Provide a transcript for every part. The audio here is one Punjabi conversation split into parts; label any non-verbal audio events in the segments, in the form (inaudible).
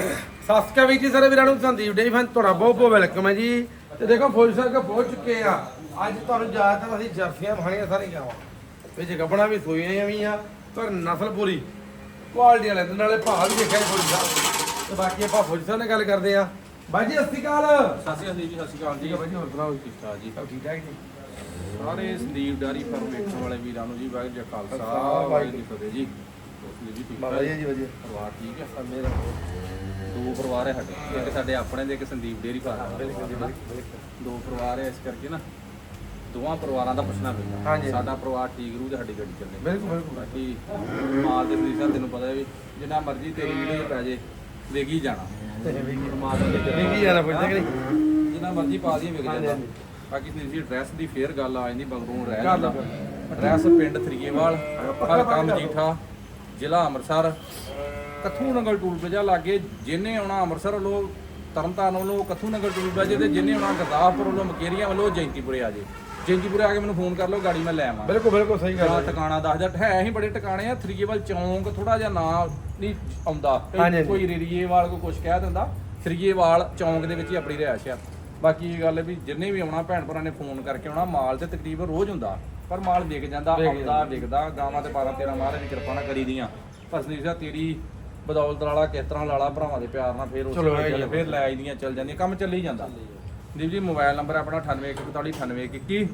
ਸਤਿ ਸ਼੍ਰੀ ਅਕਾਲ ਵੀਰ ਜੀ ਸਾਰੇ ਵੀਰਾਂ ਨੂੰ ਸੰਦੀਪ ਡੇ ਫੈਨ ਤੁਹਾਡਾ ਬਹੁਤ ਬਹੁਤ ਵੈਲਕਮ ਹੈ ਜੀ। ਤੇ ਦੇਖੋ ਫੌਜ ਸਾਹਿਬ ਕੋ ਪਹੁੰਚ ਚੁੱਕੇ ਆ। ਅੱਜ ਤੁਹਾਨੂੰ ਜ਼ਿਆਦਾਤਰ ਅਸੀਂ ਜਰਸੀਆਂ ਖਾਣੀਆਂ ਸਾਰੀਆਂ ਗਾਵਾਂ ਵਿੱਚ ਗੱਬਣਾ ਵੀ ਸੋਈਆਂ ਵੀ ਆ ਪਰ ਨਸਲ ਪੂਰੀ ਕੁਆਲਿਟੀ ਵਾਲੇ ਤੇ ਨਾਲੇ ਭਾਅ ਵੀ ਦੇਖਿਆ ਫੌਜ ਸਾਹਿਬ। ਤੇ ਬਾਕੀ ਆਪਾਂ ਫੌਜ ਸਾਹਿਬ ਨਾਲ ਗੱਲ ਕਰਦੇ ਆ। ਬਾਈ ਜੀ ਸਤਿ ਸ਼੍ਰੀ ਅਕਾਲ। ਸਤਿ ਸ਼੍ਰੀ ਅਕਾਲ ਜੀ ਸਤਿ ਸ਼੍ਰੀ ਅਕਾਲ ਠੀਕ ਜੀ ਹੈ ਬਾਈ ਜੀ ਹੋਰ ਸੁਣਾਓ ਠੀਕ ਠਾਕ ਜੀ। ਸਭ ਠੀਕ ਠਾਕ ਜੀ? ਸਾਰੇ ਸੰਦੀਪ ਡਾਰੀ ਫਾਰਮ ਵੇਖਣ ਵਾਲੇ ਵੀਰਾਂ ਨੂੰ ਜੀ ਵਾਹਿਗੁਰੂ ਜੀ ਖਾਲਸਾ ਵਾਹਿਗੁਰੂ ਜੀ ਫਤਿਹ ਜੀ। ਬਾਬਾ ਜੀ ਜੀ ਵਧੀਆ। ਪਰਿਵਾਰ ਠੀਕ ਹੈ? ਸਮੇਂ ਦੋ ਪਰਿਵਾਰ ਹੈ ਸਾਡੇ। ਇੱਕ ਸਾਡੇ ਆਪਣੇ ਦੇ ਇੱਕ ਸੰਦੀਪ ਡੇਰੀ ਫਾਰਮ। ਬਿਲਕੁਲ ਦੋ ਪਰਿਵਾਰ ਹੈ ਇਸ ਕਰਕੇ ਨਾ ਦੋਵਾਂ ਪਰਿਵਾਰਾਂ ਦਾ ਪੁੱਛਣਾ ਪੈਂਦਾ। ਸਾਡਾ ਪਰਿਵਾਰ ਠੀਕ ਰੂ ਤੇ ਸਾਡੀ ਗੱਡੀ ਚੱਲੇ। ਬਿਲਕੁਲ ਬਿਲਕੁਲ। ਬਾਕੀ ਮਾਲ ਦੇ ਸੰਦੀਪ ਤੈਨੂੰ ਪਤਾ ਹੈ ਵੀ ਜਿੰਨਾ ਮਰਜ਼ੀ ਤੇਰੀ ਵੀਡੀਓ ਪੈ ਜੇ ਵੇਗੀ ਜਾਣਾ। ਦੇ ਕੀ ਜਾਣਾ ਪੁੱਛਦੇ ਕਿ ਜਿੰਨਾ ਮਰਜ਼ੀ ਪਾ ਦੀ ਹਾਂਜੀ, ਜਾਂਦਾ। ਬਾਕੀ ਤੁਸੀਂ ਐਡਰੈਸ ਦੀ ਫੇਰ ਗੱਲ ਆ ਜਾਂਦੀ ਬਗਰੂਨ ਰਹਿ ਜਾਂਦਾ ਐਡਰੈਸ ਪਿੰਡ ਥਰੀਏਵਾਲ ਹਲਕਾ ਮਜੀਠਾ ਜ਼ਿਲ੍ਹਾ ਅੰਮ੍ਰਿਤਸਰ। ਕੱਥੂ ਨਗਰ ਟੂਲ ਪਲਾਜ਼ਾ ਲਾਗੇ ਜਿਹਨੇ ਆਉਣਾ ਅੰਮ੍ਰਿਤਸਰ ਵੱਲੋਂ ਤਰਨਤਾਰਨ ਵੱਲੋਂ ਕੱਥੂ ਨਗਰ ਟੂਲ ਪਲਾਜ਼ੇ ਤੇ ਜਿਹਨੇ ਆਉਣਾ ਗੁਰਦਾਸਪੁਰ ਵੱਲੋਂ ਮਕੇਰੀਆਂ ਵੱਲੋਂ ਜੈਂਤੀਪੁਰੇ ਆ ਜੇ। ਜੈਂਤੀਪੁਰੇ ਆ ਕੇ ਮੈਨੂੰ ਫੋਨ ਕਰ ਲਓ ਗਾੜੀ ਮੈਂ ਲੈ ਆਵਾਂ। ਬਿਲਕੁਲ ਬਿਲਕੁਲ ਸਹੀ ਗੱਲ ਹੈ ਟਿਕਾਣਾ ਦੱਸਦਾ ਹੈ ਹੀ ਬੜੇ ਟਿਕਾਣੇ ਆ ਥਰੀਏਵਾਲ ਚੌਂਕ ਥੋੜਾ ਜਿਹਾ ਨਾਂ ਨਹੀਂ ਆਉਂਦਾ। ਕਈ- ਰੇਰੀਏਵਾਲ ਕੋਈ ਕੁਝ ਕਹਿ ਦਿੰਦਾ। ਥਰੀਏਵਾਲ ਚੌਂਕ ਦੇ ਵਿੱਚ ਹੀ ਆਪਣੀ ਰਿਹਾਇਸ਼ ਆ। ਬਾਕੀ ਇਹ ਗੱਲ ਹੈ ਵੀ ਜਿੰਨੇ ਵੀ ਆਉਣਾ ਭੈਣ ਭਰਾ ਨੇ ਫੋਨ ਕਰਕੇ ਆਉਣਾ ਮਾਲ ਤੇ ਤਕਰੀਬਨ ਰੋਜ਼ ਹੁੰਦਾ। ਪਰ ਮਾਲ ਵਿਕ ਜਾਂਦਾ ਆਉਂਦਾ ਵਿਕਦਾ ਗਾਵਾਂ ਤੇ 12 13 ਮਹਾਰਾਜ ਦੀ ਕਿਰਪਾ ਨਾਲ ਕਰੀ ਦੀਆਂ। ਸੰਦੀਪ ਸਾਹਿਬ ਤੇਰੀ ਬਦੌਲਤ ਵਾਲਾ ਕਿਸ ਤਰ੍ਹਾਂ ਲਾਲਾ ਭਰਾਵਾਂ ਦੇ ਪਿਆਰ ਨਾਲ ਫੇਰ ਉਸੇ ਗੱਲ ਫੇਰ ਲੈ ਆਈਦੀਆਂ ਚੱਲ ਜਾਂਦੀਆਂ ਕੰਮ ਚੱਲੀ ਜਾਂਦਾ। ਦੀਪ ਜੀ ਮੋਬਾਈਲ ਨੰਬਰ ਆਪਣਾ 98149821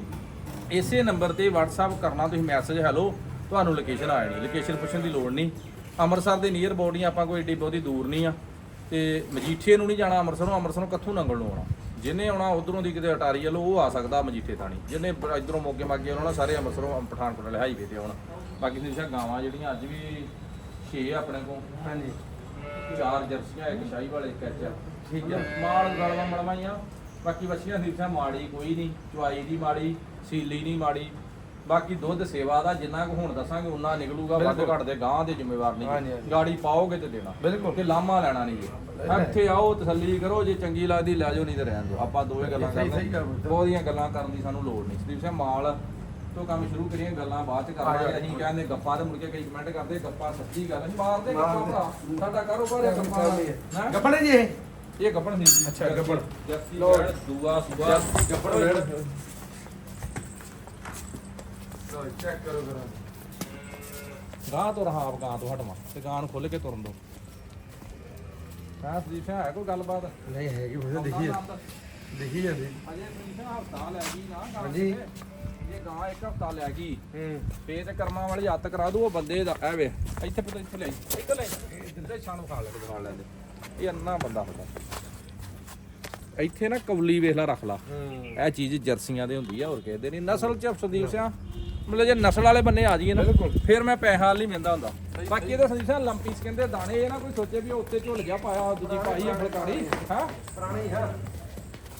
ਇਸੇ ਨੰਬਰ ਤੇ WhatsApp ਕਰਨਾ ਤੁਸੀਂ ਮੈਸੇਜ ਹੈਲੋ ਤੁਹਾਨੂੰ ਲੋਕੇਸ਼ਨ ਆ ਜਾਣੀ। ਲੋਕੇਸ਼ਨ ਪੁੱਛਣ ਦੀ ਲੋੜ ਨਹੀਂ। ਅੰਮ੍ਰਿਤਸਰ ਦੇ ਨੀਅਰ ਬੋਡੀ ਆਪਾਂ ਕੋਈ ਏਡੀ ਬਹੁਤੀ ਦੂਰ ਨਹੀਂ ਆ। ਤੇ ਮਜੀਠੇ ਨੂੰ ਨਹੀਂ ਜਾਣਾ ਅੰਮ੍ਰਿਤਸਰ ਨੂੰ ਅੰਮ੍ਰਿਤਸਰ ਨੂੰ ਕੱਥੂ ਨੰਗਲ ਨੂੰ ਆਉਣਾ? ਜਿਹਨੇ ਆਉਣਾ ਉਧਰੋਂ ਦੀ ਕਿਤੇ ਅਟਾਰੀ ਵੱਲੋਂ ਉਹ ਆ ਸਕਦਾ ਮਜੀਠੇ ਥਾਣੀ। ਜਿਹਨੇ ਇੱਧਰੋਂ ਮੋਗੇ ਮਾਗੇ ਆਉਣਾ ਸਾਰੇ ਅੰਮ੍ਰਿਤਸਰੋਂ ਪਠਾਨਕੋਟ ਵਾਲੇ ਹਾਈਵੇ ਤੇ ਆਉਣਾ। ਬਾਕੀ ਤੁਸੀਂ ਗਾਵਾਂ ਜਿਹੜੀਆਂ ਅੱਜ ਵੀ 6 ਆਪਣੇ ਕੋਲ। ਹਾਂਜੀ। ਚਾਰ ਜਰਸੀਆਂ ਇੱਕ ਸ਼ਾਹੀ ਵਾਲੇ ਇੱਕ ਐਚ ਠੀਕ ਹੈ ਮਾਲ ਗਲਵਾ ਮਲਵਾਈਆਂ। ਬਾਕੀ ਬੱਚੀਆਂ ਨੀਚਾ ਮਾੜੀ ਕੋਈ ਨਹੀਂ। ਚੁਆਈ ਦੀ ਮਾੜੀ ਸੀਲੀ ਨਹੀਂ ਮਾੜੀ। ਬਾਕੀ ਦੁੱਧ ਸੇਵਾ ਦਾ ਜਿੰਨਾ ਕੁ ਹੁਣ ਦੱਸਾਂਗੇ ਉਨਾ ਨਿਕਲੂਗਾ। ਵੱਧ। ਘੱਟ ਦੇ ਗਾਂ ਦੇ ਜ਼ਿੰਮੇਵਾਰ ਨਹੀਂ। ਗਾੜੀ ਪਾਓਗੇ ਤੇ ਦੇਣਾ। ਬਿਲਕੁਲ। ਤੇ ਲਾਮਾ ਲੈਣਾ ਨਹੀਂ ਇੱਥੇ ਆਓ ਤਸੱਲੀ ਕਰੋ। ਜੇ ਚੰਗੀ ਲੱਗਦੀ ਲੈ ਜਾਓ ਨਹੀਂ ਤੇ ਰਹਿਣ ਦਿਓ। ਆਪਾਂ ਦੋਵੇਂ ਗੱਲਾਂ ਕਰਦੇ। ਬਹੁਤੀਆਂ ਗੱਲਾਂ ਕਰਨ ਦੀ ਸਾਨੂੰ ਲੋੜ ਨਹੀਂ। ਸੰਦੀਪ ਸਿੰਘ ਮਾਲ ਤੋਂ ਕੰਮ ਸ਼ੁਰੂ ਕਰੀਏ ਗੱਲਾਂ ਬਾਅਦ ਚ ਕਰਾਂਗੇ। ਅਸੀਂ ਕਹਿੰਦੇ ਗੱਪਾਂ ਤੇ ਮੁੜ ਕੇ ਕਈ ਕਮੈਂਟ ਕਰਦੇ ਗੱਪਾਂ ਸੱਚੀ ਗੱਲ ਨਹੀਂ ਮਾਰਦੇ। ਗੱਪਾਂ ਭਰਾ। ਸਾਡਾ ਕਾਰੋਬਾਰ ਹੈ ਗੱਪਾਂ ਦਾ। ਹੈਂ? ਗੱਪਣੇ ਜੀ ਇਹ? ਇਹ ਗੱਪਣ ਸੀ ਅੱਛਾ, ਗੱਭਣ। ਜੱਸੀ ਲਓ। ਗੜ ਦੂਆ ਸੂਆ। ਗੱਪਣ ਰੇੜ ਲੋ ਚੈੱਕ ਕਰੋ ਕਰਾਂ ਗਾਂ ਤੋਂ ਰਹਾ ਆਪ ਗਾਂ ਤੋਂ ਹਟਵਾ। ਤੇ ਗਾਂ ਨੂੰ ਖੁੱਲ ਕੇ ਤੁਰਨ ਦੋ। ਹਾਂ ਸਦੀਪ ਹੈ ਕੋਈ ਗੱਲਬਾਤ? ਨਹੀਂ ਹੈਗੀ ਬੁਝੇ ਦੇਖੀ ਦੇਖੀ ਜਾਂਦੀ ਅਜੇ ਸਦੀਪ ਹਫਤਾ ਲੈ ਗਈ ਨਾ ਹਾਂਜੀ। ਇਹ ਗਾਂ ਇੱਕ ਹਫਤਾ ਲੈ ਗਈ। ਹੂੰ। ਫੇਰ ਤੇ ਕਰਮਾਂ ਵਾਲੀ ਹੱਤ ਕਰਾ ਦੂ ਉਹ ਬੰਦੇ ਦਾ ਐ ਵੇ ਇੱਥੇ ਪਤਾ ਇੱਥੇ ਲੈ ਇੱਥੇ ਲੈ ਜਿੱਦੇ ਛਾਣ ਖਾ ਲੈ ਦਿਖਾ ਲੈਂਦੇ। ਇਹ ਅੰਨਾ ਬੰਦਾ ਹੁੰਦਾ। ਇੱਥੇ ਨਾ ਕੌਲੀ ਵੇਖ ਲੈ ਰੱਖ ਲਾ। ਹੂੰ। ਇਹ ਚੀਜ਼ ਜਰਸੀਆਂ ਦੇ ਹੁੰਦੀ ਆ ਹੋਰ ਕਿਸੇ ਦੇ ਨਹੀਂ ਨਸਲ ਚ ਸੰਦੀਪ ਸਿੰਘ ਮਤਲਬ ਜੇ ਨਸਲ ਵਾਲੇ ਬੰਨੇ ਆ ਜਾਈਏ ਨਾ। ਫਿਰ ਮੈਂ ਪੈਸਾ ਨਹੀਂ ਮਿਲਦਾ ਹੁੰਦਾ। ਬਾਕੀ ਇਹਦੇ ਸੰਦੀਪ ਸਿੰਘ ਲੰਪੀਸ ਕਹਿੰਦੇ ਦਾਣੇ ਇਹ ਨਾ ਕੋਈ ਸੋਚੇ ਵੀ ਉਹ ਉੱਤੇ ਝੁੱਲ ਗਿਆ ਪਾਇਆ ਦੂਜੀ ਪਾਈ ਆ ਫਲਕਾਰੀ ਹਾਂ? ਪੁਰਾਣੀ ਹੈ।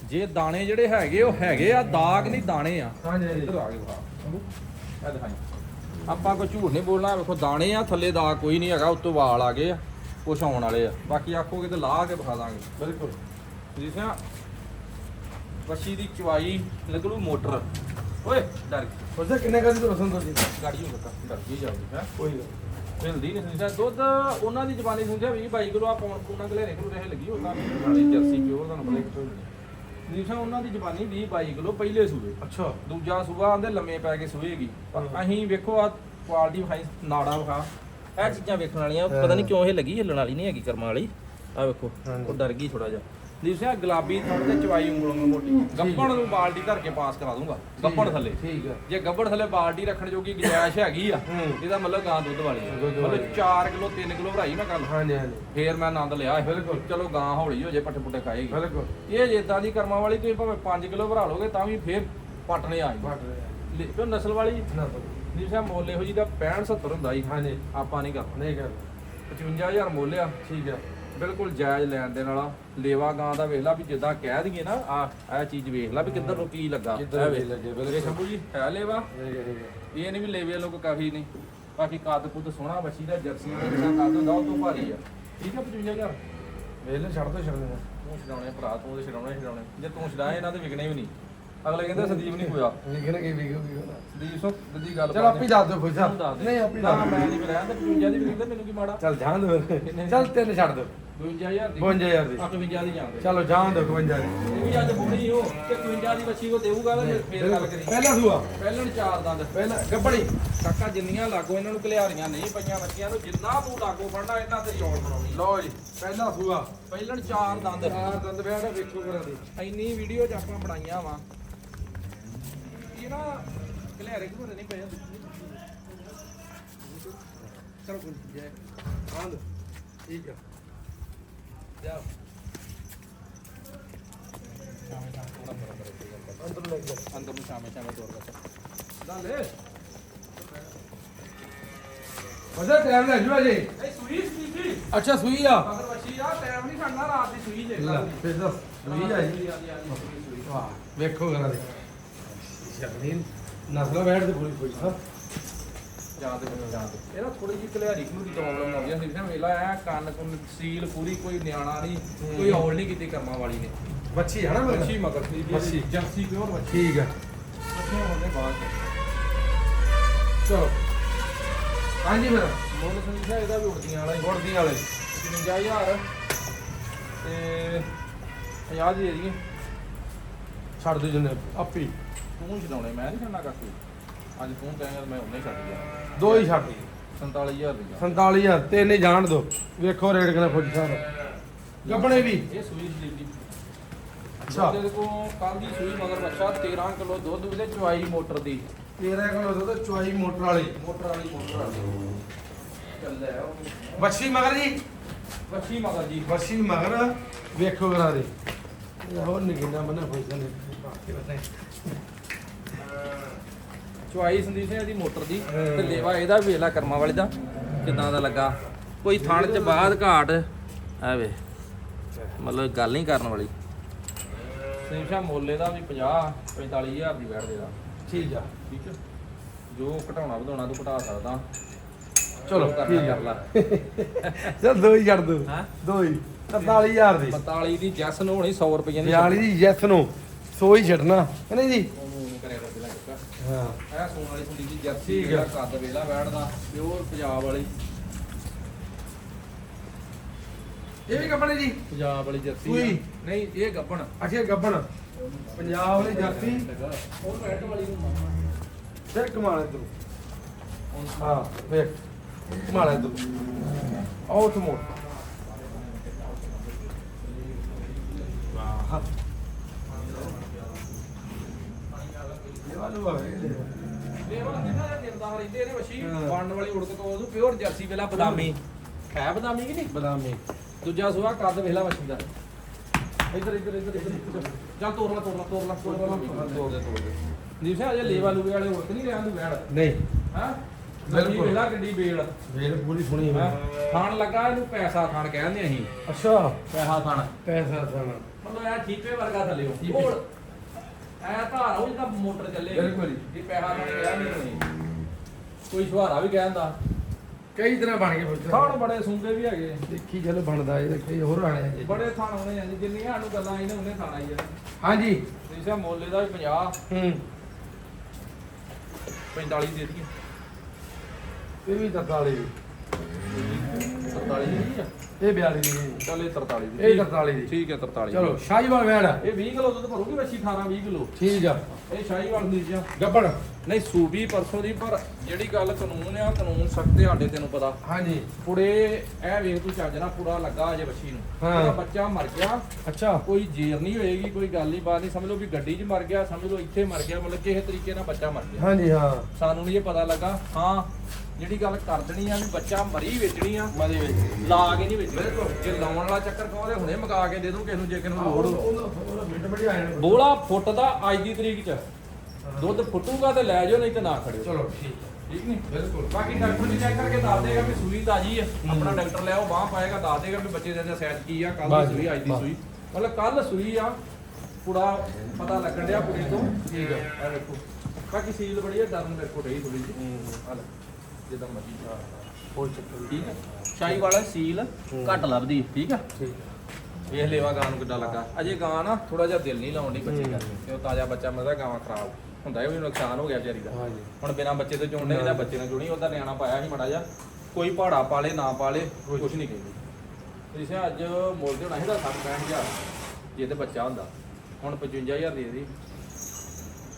ਜੇ ਦਾਣੇ ਜਿਹੜੇ ਹੈਗੇ ਉਹ ਹੈਗੇ ਆ ਦਾਗ ਨਹੀਂ ਦਾਣੇ ਆ। ਹਾਂਜੀ ਹਾਂਜੀ। ਇੱਧਰ ਆ ਇਹ ਦਿਖਾਈ। ਆਪਾਂ ਕੋਈ ਝੂਠ ਨਹੀਂ ਬੋਲਣਾ ਵੇਖੋ ਦਾਣੇ ਆ ਥੱਲੇ ਦਾਗ ਕੋਈ ਨਹੀਂ ਹੈਗਾ ਉੱਤੋਂ ਵਾਲ ਆ ਗਏ ਆ ਕੁਛ ਆਉਣ ਵਾਲੇ ਆ। ਬਾਕੀ ਆਖੋਗੇ ਤੇ ਲਾ ਕੇ ਵਿਖਾ ਦਾਂਗੇ। ਬਿਲਕੁਲ। ਜੀ ਸਿਆ ਵਸ਼ੀ ਦੀ ਚਵਾਈ ਲੱਗਲੂ ਮੋਟਰ। ਓਏ ਡਰ। ਉਸੇ ਕਿੰਨੇ ਕਦੀ ਤੋਂ ਰਸਨ ਤੁਸੀਂ ਗਾੜੀ ਹੋ ਗਿਆ ਡਰ ਗਈ ਜਾਂਦੀ ਹੈ? ਕੋਈ ਮਿਲਦੀ ਨਹੀਂ ਸੁਣਿਆ। ਦੁੱਧ ਉਹਨਾਂ ਦੀ ਜ਼ਬਾਨੀ ਸੁਣਿਆ 20 22 ਕਿਲੋ ਆ ਪੌਣ ਪੂਣਾ ਗਲੇ ਨਿਕਲੂ ਰਹੇ ਲੱਗੀ ਉਹਨਾਂ ਦੀ ਜਰਸੀ ਪਿਓਰ ਤੁਹਾਨੂੰ ਪਤਾ ਕਿੱਥੋਂ ਜੀ ਉਹਨਾਂ ਦੀ ਜ਼ਬਾਨੀ 20 22 ਕਿਲੋ ਪਹਿਲੇ ਸੂਏ। ਅੱਛਾ। ਦੂਜਾ ਸੂਆ ਆਂਦੇ ਲੰਮੇ ਪੈ ਕੇ ਸੂਏਗੀ। ਪਰ ਅਸੀਂ ਵੇਖੋ ਆ ਕੁਆਲਿਟੀ ਵਿਖਾਈ ਨਾੜਾ ਵਿਖਾ। ਇਹ ਚੀਜ਼ਾਂ ਵੇਖਣ ਵਾਲੀਆਂ ਪਤਾ ਨਹੀਂ ਕਿਉਂ ਇਹ ਲੱਗੀ ਹਿੱਲਣ ਵਾਲੀ ਨਹੀਂ ਹੈਗੀ ਕਰਮਾਂ ਵਾਲੀ। ਆ ਵੇਖੋ। ਉਹ ਡਰ ਗਈ ਥੋੜਾ ਜਿਹਾ। ਦੀਸਿਆ ਗੁਲਾਬੀ ਥਣ ਤੇ ਚਵਾਈ ਉਂਗਲੋਂ ਨੂੰ ਮੋਟੀ। ਗੱਪਣ ਨੂੰ ਬਾਲਟੀ ਧਰ ਕੇ ਪਾਸ ਕਰਾ ਦੂੰਗਾ ਗੱਪਣ ਥੱਲੇ। ਠੀਕ ਹੈ ਜੇ ਗੱਬੜ ਥੱਲੇ ਬਾਲਟੀ ਰੱਖਣ ਜੋਗੀ ਗੁੰਜਾਇਸ਼ ਹੈਗੀ ਆ ਹੂੰ। ਇਹਦਾ ਮਤਲਬ ਗਾਂ ਦੁੱਧ ਵਾਲੀ ਆ। ਦੁੱਧ ਵਾਲੀ। ਮਤਲਬ 4 ਕਿਲੋ 3 ਕਿਲੋ ਭਰਾਈ ਮੈਂ ਕੱਲ ਹਾਂਜੀ ਹਾਂਜੀ। ਫੇਰ ਮੈਂ ਆਨੰਦ ਲਿਆ ਇਹ। ਬਿਲਕੁਲ। ਚਲੋ ਗਾਂ ਹੌਲੀ ਹੋ ਜੇ ਪੱਠੇ ਪੁੱਠੇ ਖਾਏਗੀ। ਬਿਲਕੁਲ। ਇਹ ਜੇ ਇਦਾਂ ਦੀ ਕਰਮਾਂ ਵਾਲੀ ਤੁਸੀਂ ਭਾਵੇਂ 5 ਕਿਲੋ ਭਰਾ ਲੋਗੇ ਤਾਂ ਵੀ ਫੇਰ ਪਟਣੇ ਆ ਵੱਟ ਰਿਹਾ ਜਾਂਦੇ ਕਿਉਂ ਨਸਲ ਵਾਲੀ ਨਾ ਤਾਂ ਨਹੀਂ ਸਾ ਮੁੱਲ ਇਹੋ ਜੀ ਦਾ 65 70 ਹੁੰਦਾ ਜੀ। ਹਾਂਜੀ। ਆਪਾਂ ਨਹੀਂ ਕਰਨਾ। ਨਹੀਂ ਕਰਦਾ 55000 ਮੁੱਲ ਆ। ਠੀਕ ਹੈ ਬਿਲਕੁਲ ਜਾਇਜ਼ ਲੈਣ ਦੇ ਨਾਲ ਲੇਵਾ ਗਾਂ ਦਾ ਵੇਖ ਲਾ ਵੀ ਜਿੱਦਾਂ ਕਹਿ ਦਈਏ ਨਾ ਆ ਇਹ ਚੀਜ਼ ਵੇਖ ਲਾ ਵੀ ਕਿੱਧਰ ਨੂੰ ਕੀ ਲੱਗਾ। ਕਿੱਧਰ ਵੇਖ। ਕੀ ਲੱਗੇ, ਬਿਲਕੁਲ। ਸ਼ੰਭੂ ਜੀ ਹੈ ਲੇਵਾ? ਇਹ ਨਹੀਂ ਵੀ ਲੇਵੇ ਲੋਕ ਕਾਫੀ ਨਹੀਂ। ਬਾਕੀ ਕੱਦ ਕੁੱਦ ਸੋਹਣਾ ਬੱਚੀ ਦਾ ਜਰਸੀ ਦਾ ਜਿਹੜਾ ਕੱਦ ਹੁੰਦਾ ਉਹ ਤੋਂ ਭਾਰੀ ਆ। ਠੀਕ ਆ 55000 ਵੇਲੇ ਛੱਡ ਦੋ ਛੱਡ ਦੇਣਾ ਤੂੰ ਛਡਾਉਣੇ ਭਰਾ ਤੂੰ ਤੇ ਛਡਾਉਣੇ ਛਡਾਉਣੇ। ਜੇ ਤੂੰ ਛਡਾਏ ਇਹਨਾਂ ਤੇ ਵਿਕਣੇ ਵੀ ਨਹੀਂ। ਅਗਲੇ ਕਹਿੰਦੇ ਸੰਦੀਪ ਨਹੀਂ ਹੋਇਆ। ਵਿਗਣ ਕੀ ਵਿਗੋ ਵਿਗੋ ਸੰਦੀਪ ਸੋ ਦੀ ਗੱਲ ਚਲ ਆਪੀ ਦੱਸ ਦਿਓ ਦੇ। ਨਹੀਂ ਆਪੀ ਨਾ ਦੱਸ ਮੈਂ ਨਹੀਂ ਰਹਿਣ ਤੇ 55 ਦੀ ਵਿਕਦੇ ਮੈਨੂੰ ਕੀ ਮਾੜਾ? ਚਲ ਜਾਣ ਦੋ ਚੱਲ ਤਿੰਨ ਛੱਡ ਦੋ 52000 ਦੀ। 52000 ਦੀ। 58 ਦੀ ਜਾਂਦੇ ਚਲੋ ਜਾਣ ਦੋ 52 ਦੀ। ਇਹ ਵੀ ਅੱਜ ਬੁਣੀ ਹੋ ਤੇ 52 ਦੀ ਬੱਚੀ ਕੋ ਦੇਊਗਾ ਤੇ ਫਿਰ- ਫਿਰ ਗੱਲ ਕਰੀ ਪਹਿਲਾ ਸੂਆ। ਪਹਿਲਣ ਚਾਰ ਦੰਦ। ਪਹਿਲਾ ਗੱਬੜੀ। ਕਾਕਾ ਜਿੰਨੀਆਂ ਲਾਗੋ ਇਹਨਾਂ ਨੂੰ ਘਲਿਆਰੀਆਂ ਨਹੀਂ ਪਈਆਂ ਬੱਚੀਆਂ ਨੂੰ ਜਿੰਨਾ ਤੂੰ ਲਾਗੋ ਫੜਨਾ ਇਹਨਾਂ ਤੇ ਚੌਲ ਬਣਾਉਣੀ। ਲਓ ਜੀ ਪਹਿਲਾ ਸੂਆ। ਪਹਿਲਣ ਚਾਰ ਦੰਦ। ਚਾਰ ਦੰਦ ਵਿਆਹ ਵੇਖੋ ਕਰਾਂ ਦੀ ਇੰਨੀ ਵੀਡੀਓ ਚ ਆਪਾਂ ਬਣਾਈਆਂ ਵਾ। ਇਹ ਨਾ ਘਲਿਆਰੇ ਘੁਰੇ ਨਹੀਂ ਪਏ ਚਲੋ ਕੋਈ ਜੈ ਆਂਦ ਠੀਕ ਆ। ਜਾ ਅੰਦਰ ਲੈ ਜਾ ਅੰਦਰ ਨੂੰ ਸ਼ਾਮੇ ਸ਼ਾਮੇ ਤੋਰ ਦਾ ਲੈ ਮਜ਼ਾ ਟਾਈਮ ਲੈ ਜੂਆ ਜੀ ਇਹ ਸੂਈ ਸੂਈ ਸੀ ਅੱਛਾ ਸੂਈ ਆ। ਅਗਰ ਬੱਚੀ ਆ ਟਾਈਮ ਨਹੀਂ ਖੜਨਾ ਰਾਤ ਦੀ ਸੂਈ ਜੇ ਲੈ ਫਿਰ ਦੱਸ। ਸੂਈ ਆ ਜੀ। ਆ ਜੀ ਵਾਹ ਵੇਖੋ ਕਰਾਂ ਦੀ ਸ਼ਰਨੀਨ ਨਸਲਾ ਬੈਠ ਤੇ ਪੂਰੀ ਕੋਈ ਹਾਂ ਜਾਂ ਤੇ ਜਾਂ ਤੇ ਇਹਦਾ ਥੋੜੀ ਜਿਹੀ ਘਲਿਆਰੀ ਨੂੰ ਦੀ ਪ੍ਰੋਬਲਮ ਆਉਂਦੀ ਹੈ ਸਿੱਧਾ ਵੇਲਾ ਆ ਕੰਨ ਕੁੰਨ ਸੀਲ ਪੂਰੀ ਕੋਈ ਨਿਆਣਾ ਨਹੀਂ ਕੋਈ ਹੌਲ ਨਹੀਂ ਕੀਤੀ ਕਰਮਾਂ ਵਾਲੀ ਨੇ। ਬੱਚੀ ਹੈ ਨਾ ਬੱਚੀ ਮਗਰ ਸੀ ਬੱਚੀ। ਜਰਸੀ ਪਿਓਰ ਬੱਚੀ ਠੀਕ ਆ। ਬੱਚੇ ਹੁੰਦੇ ਬਾਅਦ। ਚਲੋ। ਹਾਂਜੀ ਮੇਰਾ ਮੁੱਲ ਸੰਖਿਆ ਇਹਦਾ ਵੀ ਉੜਦੀਆਂ ਵਾਲਾ ਗੁੜਦੀ ਵਾਲੇ। 55000 ਤੇ 50 ਦੀ ਏਰੀਏ ਛੱਡ ਦੋ ਜਨੇ। ਆਪੀ। ਤੂੰ ਛਡਾਉਣੇ ਮੈਂ ਨਹੀਂ ਛੱਡਣਾ ਕਾਕੂ। ਅੱਜ ਤੂੰ ਕਹੇਂਗਾ ਮੈਂ ਉਹਨੇ ਛੱਡ ਗਿਆ। ਦੋ ਹੀ ਛੱਡ 47000 ਦੀ 47000 ਤੇ ਇਹਨੇ ਜਾਣ ਦੋ। ਵੇਖੋ ਰੇਟ ਕਿੰਨਾ ਫੁੱਟ ਸਾਹਿਬ ਗੱਬਣੇ ਵੀ। ਇਹ ਸੂਈ ਡਿਲੀਵਰੀ। ਅੱਛਾ। ਕੋ ਕੱਲ ਦੀ ਸੂਈ ਮਗਰ ਬੱਚਾ 13 ਕਿਲੋ ਦੁੱਧ ਉਹਦੇ ਚਵਾਈ ਮੋਟਰ ਦੀ। 13 ਕਿਲੋ ਦੁੱਧ ਚੁਆਈ ਮੋਟਰ ਵਾਲੀ। ਮੋਟਰ ਵਾਲੀ ਮੋਟਰ ਵਾਲੀ। ਚੱਲਦਾ ਹੈ ਉਹ। ਬੱਛੀ ਮਗਰ ਜੀ। ਬੱਚੀ ਮਗਰ ਜੀ। ਬੱਛੀ ਮਗਰ। ਵੇਖੋ ਦੇ। ਬਾਕੀ ਬਤਾਏ ਚਵਾਈ ਸੰਦੀਪ ਸਿੰਘ ਦੀ ਮੋਟਰ ਦੀ। ਤੇ ਲੇਵਾ ਇਹਦਾ ਵੇਲਾ ਕਰਮਾ ਵਾਲੇ ਦਾ ਕਿਦਾਂ ਦਾ ਲੱਗਾ? ਕੋਈ ਥਣ ਚ ਬਾਅਦ ਘਾਟ ਐਵੇਂ ਮਤਲਬ ਗੱਲ ਨਹੀਂ ਕਰਨ ਵਾਲੀ। ਸਿੰਘ ਮੋਲੇ ਦਾ ਵੀ 50 45000 ਦੀ ਬੈਠ ਦੇਦਾ ਠੀਕ ਆ। ਠੀਕ ਹੈ ਜੋ ਘਟਾਉਣਾ ਵਧਾਉਣਾ ਤੂੰ ਘਟਾ ਸਕਦਾ। ਚਲੋ ਕਰਨਾ ਠੀਕ ਕਰ ਆ ਲਾ। ਚਲ ਦੋ ਹੀ ਛੱਡ ਦੋ। ਹਾਂ? ਦੋ ਹੀ। 47000 ਦੀ। 42 ਦੀ ਜੈਸ ਨੂੰ ਹੋਣੀ 100 ਰੁਪਏ ਦੀ 42 ਦੀ ਯੈਸ ਨੂੰ। ਸੋ ਹੀ ਛੱਡਣਾ। ਨਹੀਂ ਜੀ ਉਹਨੂੰ ਕਰਿਆ ਕਰ ਦੇਣਾ ਇੱਕ ਹਾਂ। ਇਹ ਸੋਨ ਵਾਲੀ ਸੰਦੀਪ ਦੀ ਜਰਸੀ ਠੀਕ ਜਿਹੜਾ ਆ। ਕੱਦ ਵੇਲਾ ਬੈਠਦਾ ਪਿਓਰ ਪੰਜਾਬ ਵਾਲੀ। ਇਹ ਵੀ ਗੱਬਣੇ ਜੀ? ਪੰਜਾਬ ਵਾਲੀ ਜਰਸੀ ਸੂਈ। ਆ। ਨਹੀਂ ਇਹ ਗੱਬਣ। ਅੱਛਾ ਗੱਬਣ। ਪੰਜਾਬ ਵਾਲੀ ਜਰਸੀ। ਉਹ ਰੈਡ ਵਾਲੀ ਨੂੰ ਮਾਮਾ ਫਿਰ ਕਮਾਲ ਇਧਰ। ਹਾਂ ਵੇਖ ਕਮਾਲ ਇਧਰ। ਆਉ ਤੋਂ ਮੋੜ। ਵਾਹ ਇਹ ਵਾਲੂ ਆ ਇਹ ਵਾਲਾ ਕਿੰਨਾ ਦਾ ਦਿੰਦਾ ਰਹਿੰਦੇ ਇਹਦੇ ਵਸ਼ੀ ਹਾਂ। ਬਣਨ ਵਾਲੀ ਉੜਕ ਤੋਂ ਉਹਨੂੰ ਪਿਓਰ ਜਰਸੀ ਵੇਲਾ ਬਦਾਮੀ। ਹੈ ਬਦਾਮੀ ਕਿ ਨਹੀਂ ਬਦਾਮੀ ਦੂਜਾ ਸੁਆ ਕੱਦ ਵੇਲਾ ਵਸ਼ੀ ਦਾ। ਇੱਧਰ ਇੱਧਰ ਇੱਧਰ ਇੱਧਰ। ਚੱਲ ਤੋੜ ਲਾ ਤੋੜ ਲਾ ਤੋੜ ਲਾ ਤੋੜ ਲਾ ਤੋੜ ਦੇ ਤੋੜ ਦੇ। ਦੀਪ ਸਿੰਘ ਅਜੇ ਲੇਵਾ ਲੂਵੇ ਵਾਲੇ ਉੜਕ ਨਹੀਂ ਰਿਆਂ ਨੂੰ ਵੈੜ। ਨਹੀਂ। ਹਾਂ? ਬਿਲਕੁਲ। ਬਿਲਕੁਲ ਵੇਲਾ ਗੱਡੀ ਬੇਲ ਵੇਲ ਪੂਰੀ ਸੁਣੀ ਹਾਂ? ਮੈਂ ਖਾਣ ਲੱਗਾ ਇਹਨੂੰ ਪੈਸਾ ਖਾਣ ਕਹਿੰਦੇ ਅਸੀਂ। ਅੱਛਾ। ਪੈਸਾ ਖਾਣ। ਪੈਸਾ ਸਾਨਾ ਮਤਲਬ ਇਹ ਠੀਪੇ ਵਰਗਾ ਥੱਲੇ ਠੀਪੇ। ਐ ਧਾਰ ਉਹ ਜਿੱਦਾਂ ਮੋਟਰ ਚੱਲੇ ਬਿਲਕੁਲ ਜੀ। ਇਹ ਪੈਸਾ ਖਾਣ ਗਿਆ ਨਹੀਂ। ਕੋਈ ਸੁਹਾਰਾ ਵੀ ਕਹਿੰਦਾ ਕਈ ਤਰ੍ਹਾਂ ਬਣ ਗਏ ਪੁੱਤਰ ਖਾਣ ਬੜੇ ਸੂੰਗੇ ਵੀ ਹੈਗੇ। ਦੇਖੀ ਚਲੋ ਬਣਦਾ ਇਹ ਕਈ ਹੋਰ ਆਣੇ ਆ ਜੀ। ਬੜੇ ਥਾਣ ਆਉਣੇ ਆ ਜੀ। ਜਿੰਨੀਆਂ ਸਾਨੂੰ ਗੱਲਾਂ ਇਹਨੇ ਉਹਨੇ ਥਾਣਾ ਹੀ ਆ। ਹਾਂਜੀ। ਜਿਸੇ ਮੋਲੇ ਦਾ ਵੀ 50 ਹੂੰ। 45 ਦੇ ਦਈਏ। ਇਹ ਵੀ 43 ਦੀ 43 ਦੀ ਇਹ 42 ਦੀ। ਜੀ। ਚੱਲ ਇਹ 43 ਦੀ। ਇਹ 43 ਦੀ। ਠੀਕ ਹੈ 43 ਚਲੋ ਸ਼ਾਹੀਵਾਲ ਵੈੜ। ਆ। ਇਹ 20 ਕਿਲੋ ਦੁੱਧ ਭਰੂਗੀ ਵੱਛੀ 18 20 ਕਿਲੋ। ਠੀਕ ਆ। ਇਹ ਸ਼ਾਹੀਵਾਲ ਦੀ ਜਾਂ ਗੱਬੜ। ਨਹੀਂ ਸੂਬੀ ਪਰਸੋਂ ਦੀ ਪਰ ਜਿਹੜੀ ਗੱਲ ਕਾਨੂੰਨ ਆ ਕਾਨੂੰਨ ਸਖਤ ਸਾਡੇ ਤੈਨੂੰ ਪਤਾ। ਹਾਂਜੀ। ਪੁੜੇ ਇਹ ਵੇਖ ਤੂੰ ਚੱਜ ਨਾਲ ਪੂਰਾ ਲੱਗਾ ਅਜੇ ਬੱਚੀ ਨੂੰ। ਹਾਂ। ਉਹਦਾ ਬੱਚਾ ਮਰ ਗਿਆ ਅੱਛਾ। ਕੋਈ ਜੇਰ ਨਹੀਂ ਹੋਏਗੀ ਕੋਈ ਗੱਲ ਨਹੀਂ ਬਾਤ ਨਹੀਂ ਸਮਝ ਲਓ ਵੀ ਗੱਡੀ 'ਚ ਮਰ ਗਿਆ ਸਮਝ ਲਓ ਇੱਥੇ ਮਰ ਗਿਆ ਮਤਲਬ ਕਿਸੇ ਤਰੀਕੇ ਨਾਲ ਬੱਚਾ ਮਰ ਗਿਆ। ਹਾਂਜੀ ਹਾਂ। ਸਾਨੂੰ ਨਹੀਂ ਇਹ ਪਤਾ ਲੱਗਾ। ਹਾਂ ਜਿਹੜੀ ਗੱਲ ਕਰ ਦੇਣੀ ਆ ਵੀ ਬੱਚਾ ਮਰੀ ਵੇਚਣੀ ਆ ਮਦੇ ਵਿੱਚ ਲਾ ਕੇ ਨਹੀਂ ਵੇਚਣੀ। ਜੇ ਲਾਉਣ ਵਾਲਾ ਚੱਕਰ ਕਹੋ ਤੇ ਹੁਣੇ ਮਗਾ ਕੇ ਦੇ ਦੂੰ ਕਿਸੇ ਨੂੰ ਜੇ ਕਿਸੇ ਨੂੰ ਲੋੜ ਹੋ ਬੋਲਾ ਫੁੱਟ ਦਾ ਅੱਜ ਦੀ ਤਰੀਕ 'ਚ। ਦੁੱਧ ਫੁੱਟੂਗਾ ਤੇ ਲੈ ਜਾਓ ਨਹੀਂ ਤੇ ਨਾ ਖੜਿਓ। ਚਲੋ ਠੀਕ ਠੀਕ ਨਹੀਂ? ਬਿਲਕੁਲ। ਬਾਕੀ ਡਾਕਟਰ ਜੀ ਚੈੱਕ ਕਰਕੇ ਦੱਸ ਦੇਗਾ ਵੀ ਸੂਈ ਤਾਜੀ ਹੈ। ਆਪਣਾ ਡਾਕਟਰ ਲੈ ਉਹ ਬਾਹ ਪਾਏਗਾ ਦੱਸ ਦੇਗਾ ਵੀ ਬੱਚੇ ਦੇ ਅੰਦਰ ਸਾਈਜ਼ ਕੀ ਆ ਕੱਲ ਦੀ ਸੂਈ ਅੱਜ ਦੀ। ਸੂਈ। ਮਤਲਬ ਕੱਲ ਸੂਈ ਆ ਪੂਰਾ ਪਤਾ ਲੱਗਣ ਡਿਆ ਕੁੜੀ ਤੋਂ। ਠੀਕ ਆ। ਆ ਵੇਖੋ ਬਾਕੀ ਸੀਲ ਬੜੀ ਹੈ ਡਰਨ ਮੇਰੇ ਕੋਲ ਰਹੀ ਥੋੜੀ ਜਿਹੀ। ਆ ਲੈ। ਜਿੱਦਾਂ ਮਰਜ਼ੀ ਕੋਈ ਚੱਕਰ ਨਹੀਂ। ਠੀਕ ਹੈ? ਸ਼ਾਹੀ ਵਾਲਾ ਸੀਲ ਘੱਟ ਲੱਭਦੀ ਠੀਕ ਆ? ਠੀਕ ਵੇਖ ਲੇਵਾ ਗਾਂ ਨੂੰ ਕਿੱਦਾਂ ਲੱਗਾ। ਅਜੇ ਗਾਂ ਨਾ ਥੋੜਾ ਜਿਹਾ ਦਿਲ ਨਹੀਂ ਲਾਉਣ ਦੀ ਬੱਚੇ ਕਰਕੇ ਤੇ ਉਹ ਤਾਜ਼ਾ ਬੱਚਾ ਮਜ਼ਾ ਗਾਵਾਂ ਖਰਾਬ। ਹੁੰਦਾ ਇਹ ਵੀ ਨੁਕਸਾਨ ਹੋ ਗਿਆ ਵਿਚਾਰੀ ਦਾ। ਹਾਂਜੀ। ਹੁਣ ਬਿਨਾ ਬੱਚੇ ਤੋਂ ਚੋਣਨੇ ਇਹਦਾ ਬੱਚੇ ਨਾਲ ਜੁੜੀ ਉਹਦਾ ਨਿਆਣਾ ਪਾਇਆ ਸੀ ਮੜਾ ਜਾ ਕੋਈ ਪਹਾੜਾ ਪਾਲੇ ਨਾ ਪਾਲੇ ਕੁਝ ਨਹੀਂ ਕਹਿੰਦੇ। ਅੱਜ ਮੁੱਲ ਸੀ ਦਾ 60 65000 ਜੇ ਤੇ ਬੱਚਾ ਹੁੰਦਾ। ਹੁਣ 55000 ਦੇ ਦੇ।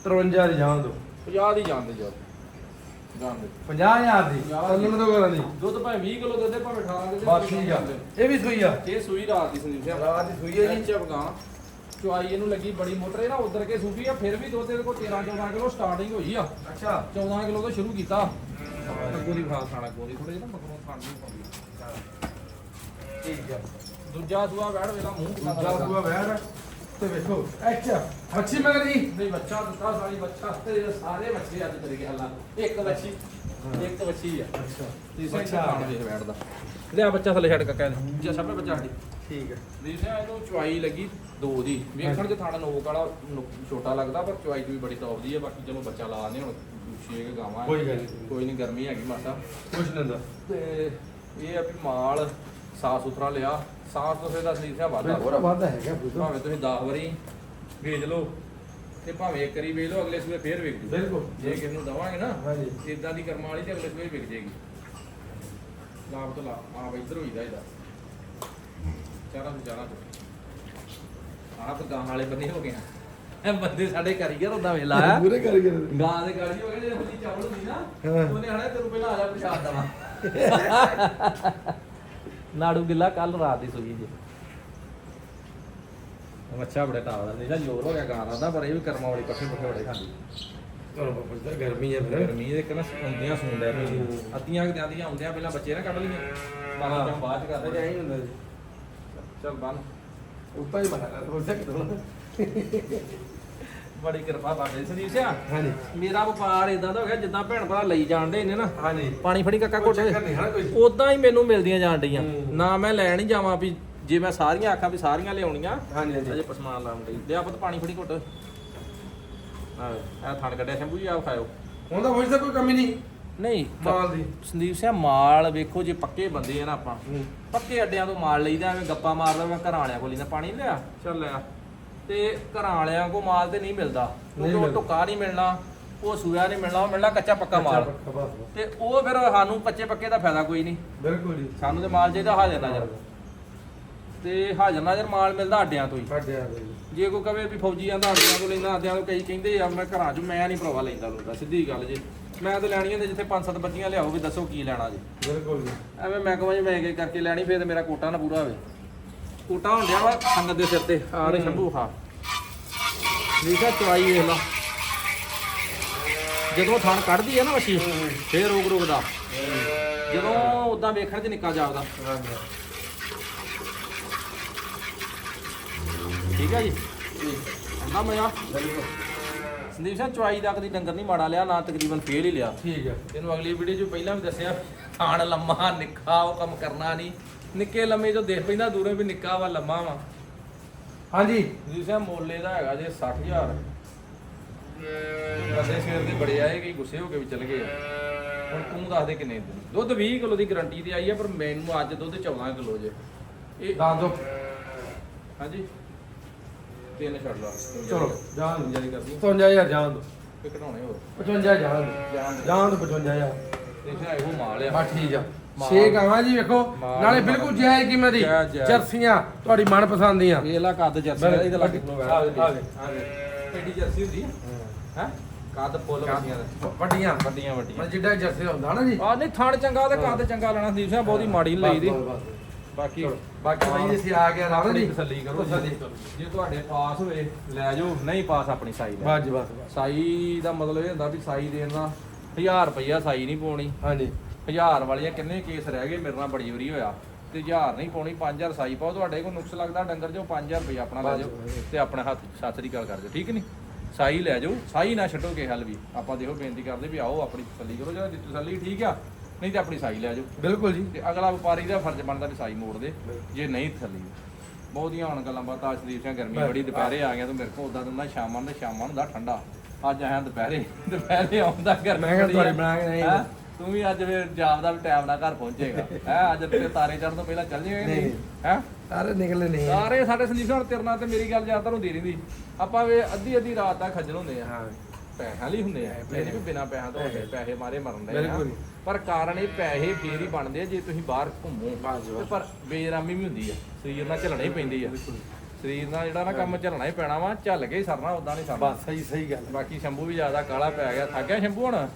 53 ਦੀ ਜਾਣ ਦੋ। 50 ਦੀ ਜਾਣ ਦੇ ਦੇ 50000 ਦੀ ਚੱਲਣ ਦੋ ਕਰਾਂ ਦੀ ਦੁੱਧ ਭਾਵੇਂ 20 ਕਿਲੋ ਦੇ ਦੇ ਭਾਵੇਂ 18 ਦੇ ਦੇ ਬਸ ਠੀਕ ਆ। ਇਹ ਵੀ ਸੂਈ ਆ। ਇਹ ਸੂਈ ਰਾਤ ਦੀ ਸੰਦੀਪ ਸਿੰਘ ਰਾਤ ਦੀ ਸੂਈ ਹੈ ਜੀ। ਚਪਗਾ ਚੁਆਈ ਇਹਨੂੰ ਲੱਗੀ ਬੜੀ ਮੋਟਰ ਇਹ ਨਾ ਉਧਰ ਕੇ ਸੂਫੀ ਆ ਫਿਰ ਵੀ ਦੁੱਧ ਇਹਦੇ ਕੋਲ 13 14 ਕਿਲੋ ਸਟਾਰਟਿੰਗ ਹੋਈ ਆ। ਅੱਛਾ। 14 ਕਿਲੋ ਤੋਂ ਸ਼ੁਰੂ ਕੀਤਾ। ਅੱਗੋਂ ਦੀ ਖਾਸ ਖਾਣਾ ਕੋਦੀ ਥੋੜੇ ਜਿਹਾ ਨਾ ਮਗਰੋਂ ਖਾਣ ਦੀ ਪਾਉਂਦੀ ਠੀਕ ਆ। ਦੂਜਾ ਸੂਆ ਬੈਠ ਵੇਲਾ ਮੂੰਹ ਦੂਜਾ। ਸੂਆ ਬੈਠ। ਤੇ ਵੇਖੋ ਅੱਛਾ ਮੱਛੀ ਮਗਰ ਜੀ। ਨਹੀਂ ਬੱਚਾ ਦਿੱਤਾ ਸਾਰੀ ਬੱਚਾ। ਤੇ ਸਾਰੇ ਬੱਚੇ ਅੱਜ ਤੇਰੇ ਗਿਆ ਲਾ ਇੱਕ ਬੱਚੀ। ਇੱਕ ਬੱਚੀ ਆ। ਅੱਛਾ। ਤੀਸਰੇ ਬੱਚਾ। ਖਾਣ ਵੇਖ ਬੈਠਦਾ ਲਿਆ ਬੱਚਾ ਥੱਲੇ ਛੱਡ ਕੱਕਾ ਨੇ ਜੇ ਸਭੇ ਬੱਚਾ ਸਾਡੀ ਠੀਕ ਹੈ। ਦੀਸਿਆ ਇਹਨੂੰ ਚੁਆਈ ਲੱਗੀ ਦੋ ਦੀ। ਵੇਖਣ ਚ ਥਾਣਾ ਨੋਕ ਵਾਲਾ ਛੋਟਾ ਲੱਗਦਾ ਪਰ ਚੁਆਈ ਵੀ ਬੜੀ ਟੌਪ ਦੀ ਹੈ ਬਾਕੀ ਚਲੋ ਬੱਚਾ ਲਾ ਨੇ ਹੁਣ। ਛੇ ਕੁ ਗਾਵਾਂ। ਕੋਈ ਗੱਲ ਨਹੀਂ। ਕੋਈ ਨਹੀਂ ਗਰਮੀ ਹੈਗੀ ਮਾਤਾ ਕੁਛ ਨਹੀਂ ਦਾ ਤੇ ਇਹ ਆ ਵੀ ਮਾਲ। ਸਾਫ਼ ਸੁਥਰਾ ਲਿਆ ਸਾਫ਼ ਸੁਥਰੇ ਦਾ ਸਲੀਸਿਆ ਵਾਧਾ। ਹੋਰ ਵਾਦਾ ਹੈਗਾ ਬੁੱਧੋ ਭਾਵੇਂ ਤੁਸੀਂ 10 ਵਾਰੀ ਵੇਚ ਲਓ ਤੇ ਭਾਵੇਂ ਇੱਕ ਵਾਰੀ ਵੇਚ ਲਓ ਅਗਲੇ ਸੂਏ ਫੇਰ ਵੇਚ ਦਿਓ ਬਿਲਕੁਲ। ਜੇ ਕਿਸੇ ਨੂੰ ਦਵਾਂਗੇ ਨਾ ਹਾਂਜੀ। ਇਦਾਂ ਦੀ ਕਰਮਾਂ ਵਾਲੀ ਤੇ ਅਗਲੇ ਸੂਏ ਵਿਕ ਜੇਗੀ। ਲਾਭ ਤੋਂ ਲਾਭ ਆਪ ਇੱਧਰ ਹੋਈਦਾ ਇਹਦਾ। ਚਾਰਾਂ ਤੋਂ ਚਾਰਾਂ ਤੋਂ। ਆਪ ਗਾਂ ਵਾਲੇ ਬੰਦੇ ਹੋ ਗਏ ਆ। ਇਹ ਬੰਦੇ ਸਾਡੇ ਕਾਰੀਗਰ ਹੁੰਦਾ ਵੇਲਾ ਆ ਪੂਰੇ ਕਰ ਗਏ ਗਾਂ ਦੇ ਗਾੜੀ ਹੋ ਗਏ ਜਿਹੜੇ ਹੁੰਦੀ ਚਾਵਲ ਹੁੰਦੀ ਨਾ। ਉਹਨੇ ਹਣਾ ਤੈਨੂੰ ਪਹਿਲਾਂ ਆ ਜਾ ਪ੍ਰਸ਼ਾਦ ਦਵਾ। (laughs) ਨਾੜੂ ਗਿੱਲਾ ਕੱਲ ਰਾਤ ਦੀ ਸੁਈ ਜੀ ਬੱਚਾ ਬੜਾ ਟਾਵਦਾ ਨਹੀਂ ਤਾਂ ਜ਼ੋਰ ਹੋ ਗਿਆ ਗਾਂ ਦਾ ਪਰ ਇਹ ਵੀ ਕਰਮਾਂ ਵਾਲੀ ਪੱਠੇ ਪੁੱਠੇ ਬੜੇ ਖਾਂਦੀ। ਤੁਹਾਨੂੰ ਗਰਮੀ ਹੈ ਫਿਰ। ਗਰਮੀ ਦੇ ਕਿੰਨਾ ਹੁੰਦਿਆਂ ਸੁਣਦਾ ਪਈ ਅੱਤੀਆਂ ਕਿ ਜਾਂਦੀਆਂ ਆਉਂਦਿਆਂ ਪਹਿਲਾਂ ਬੱਚੇ ਨਾ ਕੱਢ ਲਈਏ। ਬਾਅਦ ਚ ਕਰਦੇ। ਐਂ ਹੀ ਹੁੰਦਾ ਜੀ। ਚੱਲ ਬੰਨ। ਉੱਪਰ ਹੀ ਹੋ ਸਕਦਾ ਬੜੀ ਕਿਰਪਾ ਬਾਬੇ ਸੰਦੀਪ ਸਿਆ ਹਾਂਜੀ। ਮੇਰਾ ਵਪਾਰ ਇਦਾਂ ਦਾ ਹੋ ਗਿਆ ਜਿੱਦਾਂ ਭੈਣ ਭਰਾ ਲਈ ਜਾਣਦੇ ਨੇ ਨਾ ਹਾਂਜੀ। ਪਾਣੀ ਫੜੀ ਕੱਕਾ ਘੋਟੇ ਚੱਕਰ ਨਹੀਂ ਹੈ ਕੋਈ। ਉਦਾਂ ਹੀ ਮੈਨੂੰ ਮਿਲਦੀਆਂ ਜਾਣ ਡੀਆਂ ਹੂੰ। ਨਾ ਮੈਂ ਲੈਣ ਹੀ ਜਾਵਾਂ ਵੀ ਜੇ ਮੈਂ ਸਾਰੀਆਂ ਆਖਾਂ ਵੀ ਸਾਰੀਆਂ ਲਿਆਉਣੀਆਂ ਹਾਂਜੀ ਹਾਂਜੀ। ਅਜੇ ਪਸਮਾਨ ਲਾਉਣ ਲਈ ਲਿਆ ਪੁੱਤ ਪਾਣੀ ਫੜੀ ਘੁੱਟ। ਆ ਇਹ ਥਣ ਕੱਢਿਆ ਸ਼ੰਭੂ ਜੀ ਆ ਖਾਇਓ। ਹੁੰਦਾ ਹੋਈ ਤਾਂ ਕੋਈ ਕਮੀ ਨਹੀਂ। ਨਹੀਂ ਮਾਲ ਦੀ। ਸੰਦੀਪ ਸਿੰਘ ਮਾਲ ਵੇਖੋ ਜੇ ਪੱਕੇ ਬੰਦੇ ਆ ਨਾ ਆਪਾਂ। ਪੱਕੇ ਅੱਡਿਆਂ ਤੋਂ ਮਾਲ ਲਈਦਾ ਐਵੇਂ ਗੱਪਾਂ ਮਾਰਦਾ ਮੈਂ ਘਰਾਂ ਵਾਲਿਆਂ ਕੋਲ ਹੀ ਨਾ ਪਾਣੀ ਲਿਆ। ਚੱਲ ਲਿਆ। ਤੇ ਘਰਾਂ ਵਾਲਿਆਂ ਕੋ ਮਾਲ ਤੇ ਨਹੀਂ ਮਿਲਦਾ। ਨਹੀਂ ਉਹ ਮਿਲਦਾ। ਟੁੱਕਾ ਨਹੀਂ ਮਿਲਣਾ ਉਹ ਸੂਆ ਨਹੀਂ ਮਿਲਣਾ ਉਹ ਮਿਲਣਾ ਕੱਚਾ ਪੱਕਾ ਮਾਲ। ਪੱਕਾ ਬਸ, ਬਸ। ਤੇ ਉਹ ਫਿਰ ਸਾਨੂੰ ਕੱਚੇ ਪੱਕੇ ਦਾ ਫਾਇਦਾ ਕੋਈ ਨਹੀਂ। ਬਿਲਕੁਲ ਜੀ। ਸਾਨੂੰ ਤੇ ਮਾਲ ਚਾਹੀਦਾ ਹਾਜ਼ਰ ਨਾਜ਼ਰ। ਤੇ ਹਾਜ਼ਰ ਨਾਜ਼ਰ ਮਾਲ ਮਿਲਦਾ ਅੱਡਿਆਂ ਤੋਂ ਹੀ। ਸਾਡੇ ਆ ਗਈ ਜੇ ਕੋਈ ਕਵੇ ਵੀ ਫੌਜੀ ਆਂਦਾ ਅੱਡਿਆਂ ਤੋਂ ਲੈਂਦਾ ਅੱਡਿਆਂ ਤੋਂ ਕਈ ਕਹਿੰਦੇ ਆ ਮੈਂ ਘਰਾਂ 'ਚ ਮੈਂ ਨਹੀਂ ਭਰਾਵਾ ਲੈਂਦਾ ਲੁੰਦਾ ਸਿੱਧੀ ਗੱਲ ਜੇ। ਮੈਂ ਤਾਂ ਲੈਣੀਆਂ ਤੇ ਜਿੱਥੇ ਪੰਜ ਸੱਤ ਬੱਚੀਆਂ ਲਿਆਓ ਵੀ ਦੱਸੋ ਕੀ ਲੈਣਾ ਜੀ। ਬਿਲਕੁਲ ਜੀ। ਐਵੇਂ ਮੈਂ ਕਹਾਂ ਜੀ ਮੈਂ ਇਹ ਕਰਕੇ ਲੈਣੀ ਫੇਰ ਤੇ ਮੇਰਾ ਕੋਟਾ ਨਾ ਪੂਰਾ ਹੋਵੇ। ਕੋਟਾ ਹੁੰਦਿਆ ਵਾ ਸੰਗਤ ਦੇ ਸਿਰ ਤੇ। ਆ ਦੇ ਸ਼ੰਭੂ ਖਾ ਠੀਕ ਆ ਚਵਾਈ ਵੇਖ ਲਾ। ਜਦੋਂ ਥਣ ਕੱਢਦੀ ਆ ਨਾ ਮੱਛੀ ਫੇਰ ਰੋਕ ਰੋਕਦਾ ਜਦੋਂ ਉਦਾਂ ਵੇਖਣ 'ਚ ਨਿੱਕਾ ਜਾਪਦਾ। ਠੀਕ ਆ ਜੀ? ਆਂਦਾ ਮਜ਼ਾ। ਸੰਦੀਪ ਸਿੰਘ ਚਵਾਈ ਦਾ ਕਦੀ ਡੰਗਰ ਨਹੀਂ ਮਾੜਾ ਲਿਆ, ਨਾ ਤਕਰੀਬਨ ਫੇਲ ਹੀ ਲਿਆ। ਠੀਕ ਹੈ ਤੈਨੂੰ ਅਗਲੀ ਵੀਡੀਓ 'ਚ ਪਹਿਲਾਂ ਵੀ ਦੱਸਿਆ, ਥਾਣ ਲੰਮਾ, ਨਿੱਕਾ, ਉਹ ਕੰਮ ਕਰਨਾ ਨਹੀਂ ਨਿੱਕੇ ਲੰਮੇ ਜੋ ਦੇਖ ਪੈਂਦਾ ਦੂਰੋਂ ਵੀ ਨਿੱਕਾ ਵਾ ਲੰਮਾ ਵਾ। ਹਾਂਜੀ। ਜੀ ਸਾਹਿਬ ਮੋਲੇ ਦਾ ਹੈਗਾ ਜੇ 60000 ਬੰਦੇ ਸਵੇਰ ਦੇ ਬੜੇ ਆਏ ਕਈ ਗੁੱਸੇ ਹੋ ਕੇ ਵੀ ਚਲ ਗਏ। ਹੁਣ ਤੂੰ ਦੱਸ ਦੇ ਕਿੰਨੇ ਦੁੱਧ 20 ਕਿਲੋ ਦੀ ਗਾਰੰਟੀ ਤੇ ਆਈ ਆ ਪਰ ਮੈਨੂੰ ਅੱਜ ਦੁੱਧ 14 ਕਿਲੋ ਜੇ। ਇਹ ਦੱਸ ਦੋ ਹਾਂਜੀ। ਤਿੰਨ ਛੱਡ ਲਾ। ਚਲੋ। ਜਾਣ ਦੋ ਜਾਰੀ ਕਰਦੀ 55000 ਜਾਣ ਦੋ ਕਿ ਘਟਾਉਣੇ ਹੋਰ। 55 ਜਾਣ ਦੋ ਜਾਣ ਦੇ। ਜਾਣ ਦੋ 55000 ਤੇ ਫਿਰ ਇਹੋ ਮਾਲ ਆ। ਬਸ ਠੀਕ ਆ। ਛੇ ਗਾਵਾਂ ਜੀ ਵੇਖੋ ਨਾਲੇ। ਬਿਲਕੁਲ ਜਾਇਜ਼ ਕੀਮਤ ਦੀ। ਜਾਇਜ਼, ਜਾਇਜ਼। ਜਰਸੀਆਂ ਤੁਹਾਡੀ ਮਨਪਸੰਦ ਦੀਆਂ। ਇਹ ਲਾ ਕੱਦ ਜਰਸੀ ਦਾ ਇਹਦੇ ਲੱਗੇ ਆ ਗਏ, ਆ ਆ ਐਡੀ ਜਰਸੀ ਹੁੰਦੀ? ਹੈ। ਕੱਦ ਫੁੱਲ ਵੱਡੀਆਂ ਦਾ। ਵੱਡੀਆਂ। ਵੱਡੀਆਂ ਵੱਡੀਆਂ। ਮਤਲਬ ਜਿੱਡਾ ਜਰਸੀ ਹੁੰਦਾ ਨਾ ਜੀ। ਆ ਨਹੀਂ ਥਣ ਚੰਗਾ ਤੇ ਕੱਦ ਚੰਗਾ ਲੈਣਾ ਸੰਦੀਪ ਸਿੰਘ ਬਹੁਤੀ ਮਾੜੀ ਨਹੀਂ ਲਈ ਦੀ ਬਸ, ਬਸ, ਬਸ। ਬਾਕੀ ਚਲੋ, ਬਾਕੀ ਭਾਈ ਅਸੀਂ ਆ ਗਿਆ ਰਾਮ ਆਪਣੀ ਜੀ ਤਸੱਲੀ ਕਰੋ ਤਸੱਲੀ ਜੀ। ਜੇ ਤੁਹਾਡੇ ਪਾਸ ਹੋਵੇ ਲੈ ਜਾਓ। ਨਹੀਂ ਪਾਸ ਆਪਣੀ ਸਾਈ ਲੈ। ਬਸ ਜੀ ਬਸ ਬਸ। ਸਾਈ ਦਾ ਮਤਲਬ ਇਹ ਹੁੰਦਾ ਵੀ ਸਾਈ ਦੇਣ ਦਾ 1000 ਰੁਪਈਆ ਸਾਈ ਨਹੀਂ ਪਾਉਣੀ ਹਾਂਜੀ। 1000 ਵਾਲੀਆਂ ਕਿੰਨੇ ਕੇਸ ਰਹਿ ਗਏ ਮੇਰੇ ਨਾਲ ਬੜੀ ਵਾਰੀ ਹੋਇਆ। ਤੇ 1000 ਨਹੀਂ ਪਾਉਣੀ 5000 ਸਾਈ ਪਾਓ ਤੁਹਾਡੇ ਕੋਲ ਨੁਕਸ ਲੱਗਦਾ ਡੰਗਰ ਜੋ 5000 ਰੁਪਈਆ ਆਪਣਾ ਲੈ ਜਾਓ। ਤੇ ਆਪਣੇ ਹੱਥ ਸਾਥਰੀ ਗੱਲ ਕਰ ਦਿਓ ਠੀਕ ਨਹੀਂ? ਸਾਈ ਲੈ ਜਾਓ ਸਾਈ ਨਾ ਛੱਡੋ ਕੇ ਹੱਲ ਵੀ। ਆਪਾਂ ਦੇਖੋ ਬੇਨਤੀ ਕਰਦੇ ਵੀ ਆਓ ਆਪਣੀ ਤਸੱਲੀ ਕਰੋ ਜਿਹੜਾ ਦੀ ਤਸੱਲੀ ਠੀਕ ਆ ਨਹੀਂ ਤੇ ਆਪਣੀ ਸਾਈ ਲੈ ਜਾਓ। ਬਿਲਕੁਲ ਜੀ। ਤੇ ਅਗਲਾ ਵਪਾਰੀ ਦਾ ਫਰਜ਼ ਬਣਦਾ ਵੀ ਸਾਈ ਮੋੜ ਦੇ ਜੇ ਨਹੀਂ ਥੱਲੀ ਬਹੁਤੀਆਂ ਹੁਣ ਗੱਲਾਂ ਬਾਤਾਂ ਅਸ਼ਦੀਪ ਸਿੰਘ ਗਰਮੀ ਬੜੀ ਦੁਪਹਿਰੇ ਆ ਗਿਆ ਤੂੰ ਮੇਰੇ ਕੋਲ ਉਦਾਂ ਦਿੰਦਾ ਸ਼ਾਮਾਂ ਤੇ ਸ਼ਾਮਾਂ ਨੂੰ ਦਾ ਠੰਡਾ। ਅੱਜ ਆਇਆ ਦੁਪਹਿਰੇ ਦੁਪਹਿਰੇ ਆਉਂਦਾ ਗਰਮੀ ਮੈਂ ਤੁਹਾਡੇ। ਬਣਾ ਕੇ ਨਹੀਂ? ਤੂੰ ਵੀ ਅੱਜ ਫਿਰ ਜਾਪਦਾ ਵੀ ਟਾਈਮ ਨਾਲ ਘਰ ਪਹੁੰਚੇਗਾ। ਹੈ ਅੱਜ ਤੇ ਤਾਰੇ ਚੜ੍ਹਨ ਤੋਂ ਪਹਿਲਾਂ ਚੱਲ ਜਾਏਗਾ ਨਹੀਂ। ਹੈ? ਸਾਰੇ ਨਿਕਲੇ ਨਹੀਂ। ਸਾਰੇ ਸਾਡੇ ਸੰਦੀਪ ਹੁਣ ਤੇਰੇ ਨਾਲ ਤੇ ਮੇਰੀ ਗੱਲ ਜ਼ਿਆਦਾਤਰ ਹੁੰਦੀ ਰਹਿੰਦੀ। ਆਪਾਂ ਵੇ ਅੱਧੀ ਅੱਧੀ ਰਾਤ ਤੱਕ ਖੱਜਲ ਹੁੰਦੇ ਆ। ਹਾਂ। ਪੈਸਿਆਂ ਲਈ ਹੁੰਦੇ ਆ। ਇਹ ਵੀ ਬਿਨਾ ਪੈਸਿਆਂ ਤੋਂ ਹੁੰਦੇ ਪੈਸੇ ਮਾਰੇ ਮਰਨ ਦੇ ਆ। ਬਿਲਕੁਲ। ਪਰ ਕਾਰਨ ਇਹ ਪੈਸੇ ਫੇਰ ਹੀ ਬਣਦੇ ਆ ਜੇ ਤੁਸੀਂ ਬਾਹਰ ਘੁੰਮੋ। ਪਰ ਬੇਰਾਮੀ ਵੀ ਹੁੰਦੀ ਆ। ਸਰੀਰ ਨਾਲ ਝੱਲਣਾ ਹੀ ਪੈਂਦੀ ਆ। ਸਰੀਰ ਨਾਲ ਜਿਹੜਾ ਨਾ ਕੰਮ ਝੱਲਣਾ ਹੀ ਪੈਣਾ ਵਾ ਝੱਲ ਕੇ ਹੀ ਸਰਨਾ ਉਦਾਂ ਨਹੀਂ ਸਰਨਾ। ਬਸ ਸਹੀ ਸਹੀ ਗੱਲ ਬਾਕੀ ਸ਼ੰਭੂ ਵੀ ਜ਼ਿਆਦਾ ਕਾਲਾ ਪੈ ਗਿਆ। ਥੱਕ ਗਿਆ ਸ਼ੰਭੂ ਹੁਣ?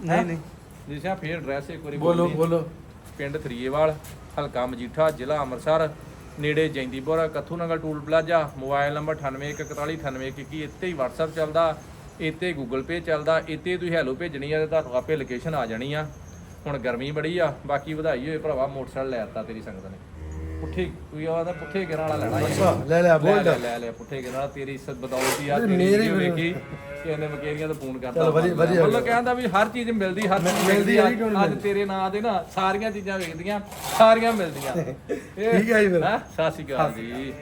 ਨਹੀਂ ਨਹੀਂ। ਜਿਸਿਆ ਫੇਰ ਐਡਰੈਸ ਇੱਕ ਵਾਰੀ ਬੋਲੋ ਬੋਲੀ। ਬੋਲੋ। ਪਿੰਡ ਥਰੀਏਵਾਲ ਹਲਕਾ ਮਜੀਠਾ ਜ਼ਿਲ੍ਹਾ ਅੰਮ੍ਰਿਤਸਰ ਨੇੜੇ Jaindipur Kathu Nagar toll plaza mobile number 9814499821 ਇੱਥੇ ਹੀ WhatsApp ਚੱਲਦਾ ਇੱਥੇ Google Pay ਚੱਲਦਾ ਇੱਥੇ ਤੁਸੀਂ ਹੈਲੋ ਭੇਜਣੀ ਆ ਤੇ ਤੁਹਾਨੂੰ ਆਪੇ ਲੋਕੇਸ਼ਨ ਆ ਜਾਣੀ ਆ। ਹੁਣ ਗਰਮੀ ਬੜੀ ਆ ਬਾਕੀ ਵਧਾਈ ਹੋਏ ਭਰਾਵਾ ਮੋਟਰਸਾਈਕਲ ਲੈ ਦਿੱਤਾ ਤੇਰੀ ਸੰਗਤ ਨੇ। ਪੁੱਠੇ ਕੋਈ ਆਵਾ ਪੁੱਠੇ ਗਿਰਾਂ ਵਾਲਾ ਲੈਣਾ ਅੱਛਾ ਲੈ ਲੈ ਬੋਲ ਲੈ ਲੈ ਲੈ ਪੁੱਠੇ ਗਿਰਾਂ ਵਾਲਾ। ਤੇਰੀ ਬਦੌਲਤ ਹੀ ਆ ਤੇਰੀ ਵੀਡੀਓ ਵੇਖੀ ਕਿ ਇਹਨੇ ਮਕੇਰੀਆਂ ਤੋਂ ਫੋਨ ਹੋ ਮਤਲਬ। ਕਹਿੰਦਾ ਵੀ ਹਰ ਚੀਜ਼ ਮਿਲਦੀ ਹਰ ਚੀਜ਼ ਮਿਲਦੀ ਆ, ਅੱਜ? ਤੇਰੇ ਨਾਂ ਦੇ ਨਾ ਸਾਰੀਆਂ ਚੀਜ਼ਾਂ ਵੇਖਦੀਆਂ ਸਾਰੀਆਂ ਮਿਲਦੀਆਂ। (laughs) ਠੀਕ ਹੈ ਜੀ ਫਿਰ। ਸਤਿ ਸ਼੍ਰੀ ਅਕਾਲ ਜੀ।